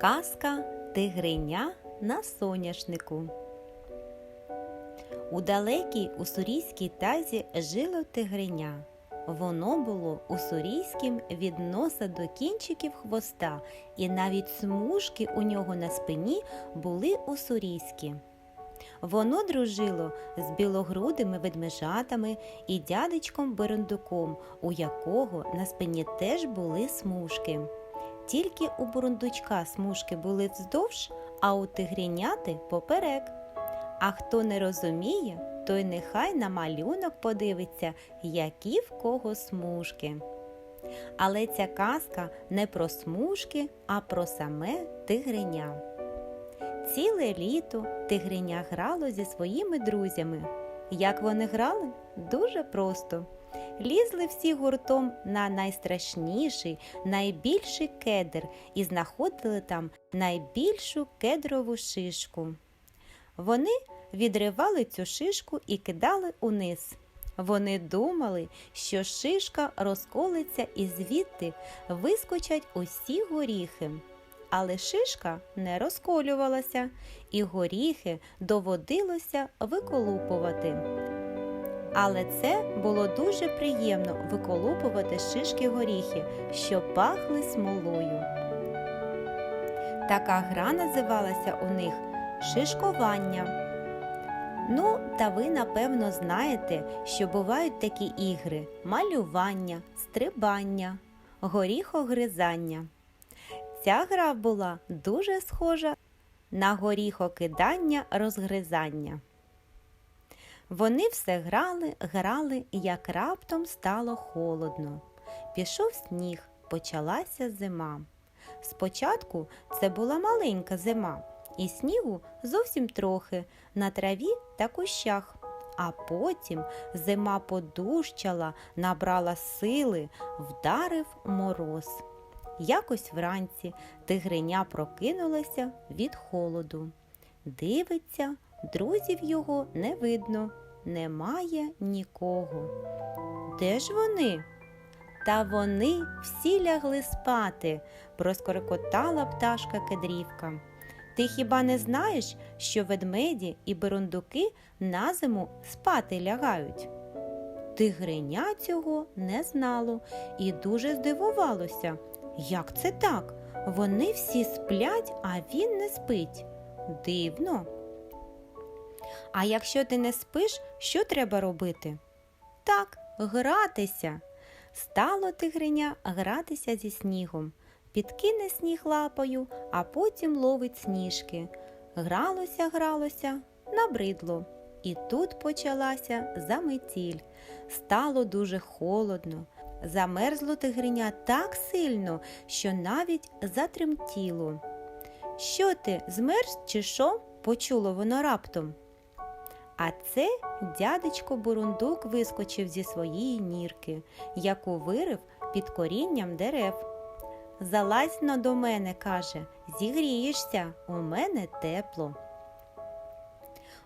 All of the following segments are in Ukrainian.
Казка Тигриня на соняшнику. У далекій уссурійській тазі жило тигриня. Воно було уссурійським від носа до кінчиків хвоста, і навіть смужки у нього на спині були уссурійські. Воно дружило з білогрудими ведмежатами і дядечком Берендуком, у якого на спині теж були смужки. Тільки у бурундучка смужки були вздовж, а у тигріняти поперек. А хто не розуміє, той нехай на малюнок подивиться, які в кого смужки. Але ця казка не про смужки, а про саме тигриня. Ціле літо тигриня грало зі своїми друзями. Як вони грали? Дуже просто. Лізли всі гуртом на найстрашніший, найбільший кедр і знаходили там найбільшу кедрову шишку. Вони відривали цю шишку і кидали униз. Вони думали, що шишка розколиться і звідти вискочать усі горіхи. Але шишка не розколювалася, і горіхи доводилося виколупувати. Але це було дуже приємно виколупувати шишки горіхи, що пахли смолою. Така гра називалася у них шишкування. Ну, та ви напевно знаєте, що бувають такі ігри: малювання, стрибання, горіхогризання. Ця гра була дуже схожа на горіхокидання розгризання. Вони все грали, грали, як раптом стало холодно. Пішов сніг, почалася зима. Спочатку це була маленька зима, і снігу зовсім трохи на траві та кущах. А потім зима подущала, набрала сили, вдарив мороз. Якось вранці тигриня прокинулася від холоду. Дивиться, друзів його не видно, немає нікого. Де ж вони? Та вони всі лягли спати, проскоркотала пташка кедрівка. Ти хіба не знаєш, що ведмеді і берундуки на зиму спати лягають? Тигриня цього не знало і дуже здивувалося. Як це так? Вони всі сплять, а він не спить. Дивно. А якщо ти не спиш, що треба робити? Так, гратися. Стало тигриня гратися зі снігом. Підкине сніг лапою, а потім ловить сніжки. Гралося, гралося, набридло. І тут почалася заметіль. Стало дуже холодно. Замерзло тигриня так сильно, що навіть затремтіло. Що ти, змерз чи що? почуло воно раптом. А це дядечко Бурундук вискочив зі своєї нірки, яку вирив під корінням дерев. Залазь но до мене, каже, зігрієшся, у мене тепло.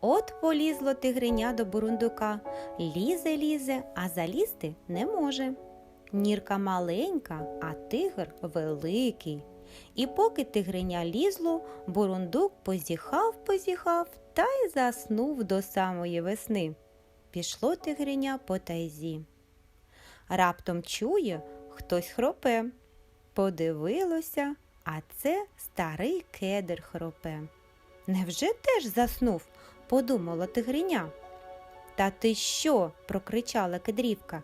От полізло тигриня до бурундука, лізе, лізе, а залізти не може. Нірка маленька, а тигр великий. І поки тигриня лізло, бурундук позіхав, позіхав та й заснув до самої весни. Пішло тигриня по тайзі. Раптом чує, хтось хропе. Подивилося, а це старий кедр хропе. Невже теж заснув? подумала тигриня. Та ти що? прокричала кедрівка.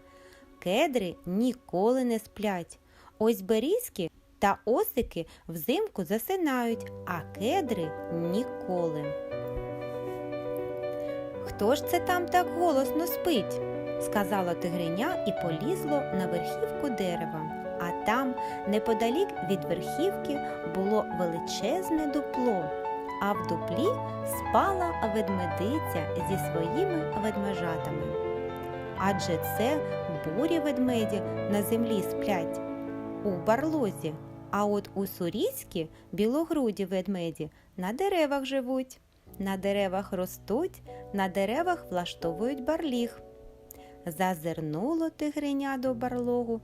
Кедри ніколи не сплять. Ось берізки та осики взимку засинають, а кедри ніколи. Хто ж це там так голосно спить? сказала тигриня і полізло на верхівку дерева. А там, неподалік від верхівки, було величезне дупло, а в дуплі спала ведмедиця зі своїми ведмежатами. Адже це бурі ведмеді на землі сплять у барлозі, а от у сурійські білогруді ведмеді на деревах живуть. На деревах ростуть, на деревах влаштовують барліг. Зазирнуло тигриня до барлогу,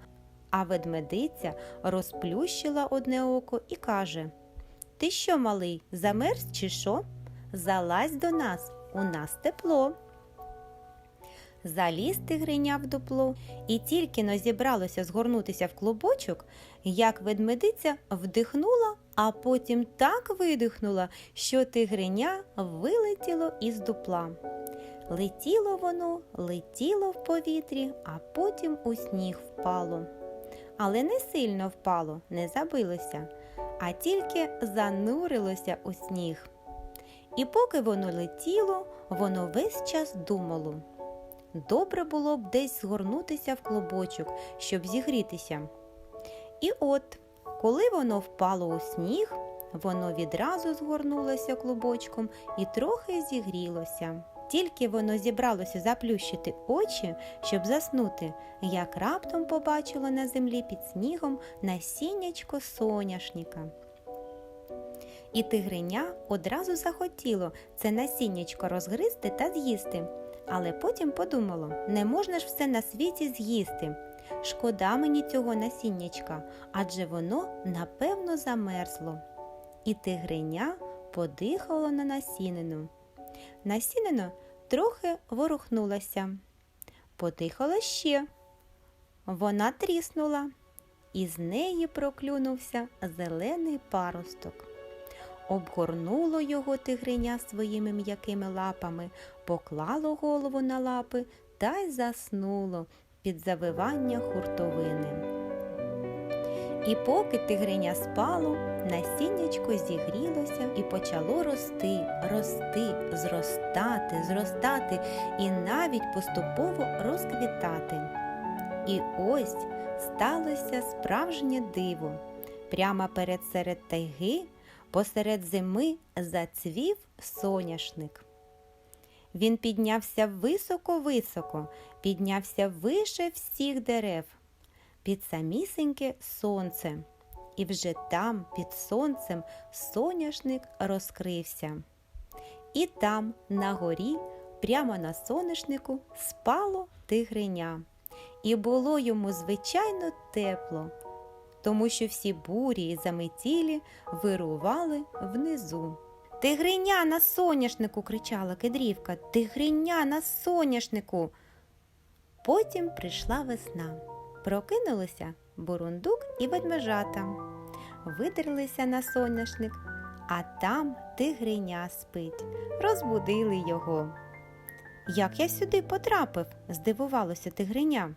а ведмедиця розплющила одне око і каже Ти що, малий, замерз чи що? Залазь до нас, у нас тепло. Заліз тигриня в дупло, і тільки но зібралося згорнутися в клубочок, як ведмедиця вдихнула, а потім так видихнула, що тигриня вилетіло із дупла. Летіло воно, летіло в повітрі, а потім у сніг впало. Але не сильно впало, не забилося, а тільки занурилося у сніг. І поки воно летіло, воно весь час думало. Добре було б десь згорнутися в клубочок, щоб зігрітися. І от, коли воно впало у сніг, воно відразу згорнулося клубочком і трохи зігрілося. Тільки воно зібралося заплющити очі, щоб заснути, як раптом побачило на землі під снігом насіннячко соняшника. І тигриня одразу захотіло це насіннячко розгризти та з'їсти. Але потім подумало, не можна ж все на світі з'їсти. Шкода мені цього насіннячка, адже воно напевно замерзло. І тигриня подихало на насінину. Насінина трохи ворухнулася, подихала ще. Вона тріснула, і з неї проклюнувся зелений паросток. Обгорнуло його тигриня своїми м'якими лапами, поклало голову на лапи та й заснуло під завивання хуртовини. І поки тигриня спало, насіннячко зігрілося і почало рости, рости, зростати, зростати і навіть поступово розквітати. І ось сталося справжнє диво. Прямо перед серед тайги, посеред зими зацвів соняшник. Він піднявся високо-високо, піднявся вище всіх дерев, під самісіньке сонце. І вже там, під сонцем, соняшник розкрився. І там, на горі, прямо на соняшнику, спало тигриня. І було йому звичайно тепло, тому що всі бурі і заметілі вирували внизу. Тигриня на соняшнику, кричала кедрівка, тигриня на соняшнику. Потім прийшла весна. Прокинулися бурундук і ведмежата. Видерлися на соняшник, а там тигриня спить. Розбудили його. Як я сюди потрапив? здивувалося тигриня.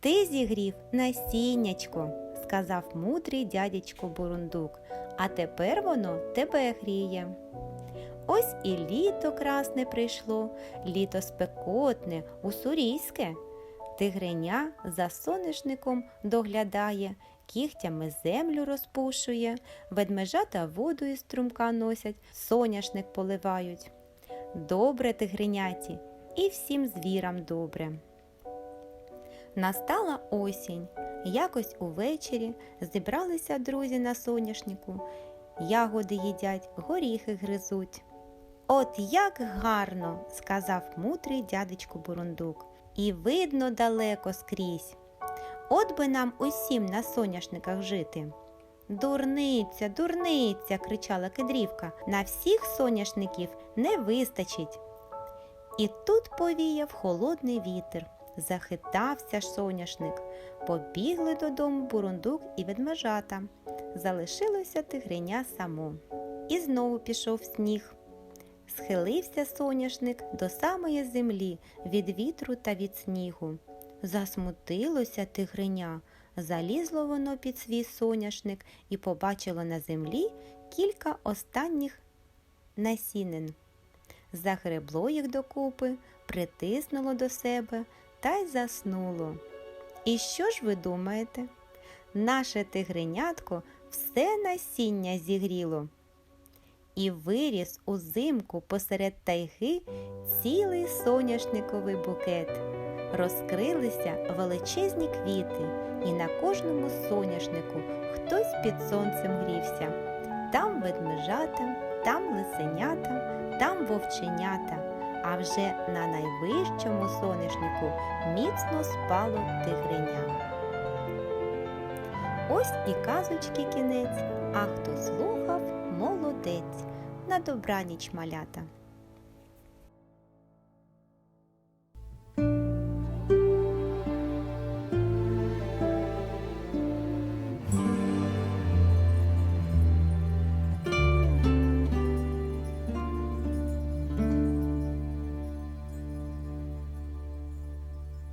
Ти зігрів насіннячко, сказав мудрий дядечко бурундук, а тепер воно тебе гріє. Ось і літо красне прийшло, літо спекотне, уссурійське. Тигриня за соняшником доглядає, кігтями землю розпушує, ведмежата воду із струмка носять, соняшник поливають. Добре тигриняті, і всім звірам добре. Настала осінь. Якось увечері зібралися друзі на соняшнику, ягоди їдять, горіхи гризуть. От як гарно, сказав мудрий дядечко Бурундук, і видно далеко скрізь. От би нам усім на соняшниках жити. Дурниця, дурниця, кричала кедрівка, на всіх соняшників не вистачить. І тут повіяв холодний вітер. Захитався соняшник. Побігли додому бурундук і ведмежата. Залишилося тигриня само. І знову пішов сніг. Схилився соняшник до самої землі від вітру та від снігу. Засмутилося тигриня, залізло воно під свій соняшник і побачило на землі кілька останніх насінин. Загребло їх докупи, притиснуло до себе та й заснуло. І що ж ви думаєте? Наше тигренятко все насіння зігріло. І виріс узимку посеред тайги цілий соняшниковий букет. Розкрилися величезні квіти, і на кожному соняшнику хтось під сонцем грівся. Там ведмежата, там лисенята, там вовченята а вже на найвищому соняшнику міцно спало тигриня. Ось і казочки кінець, а хто слухав молодець. На добраніч малята.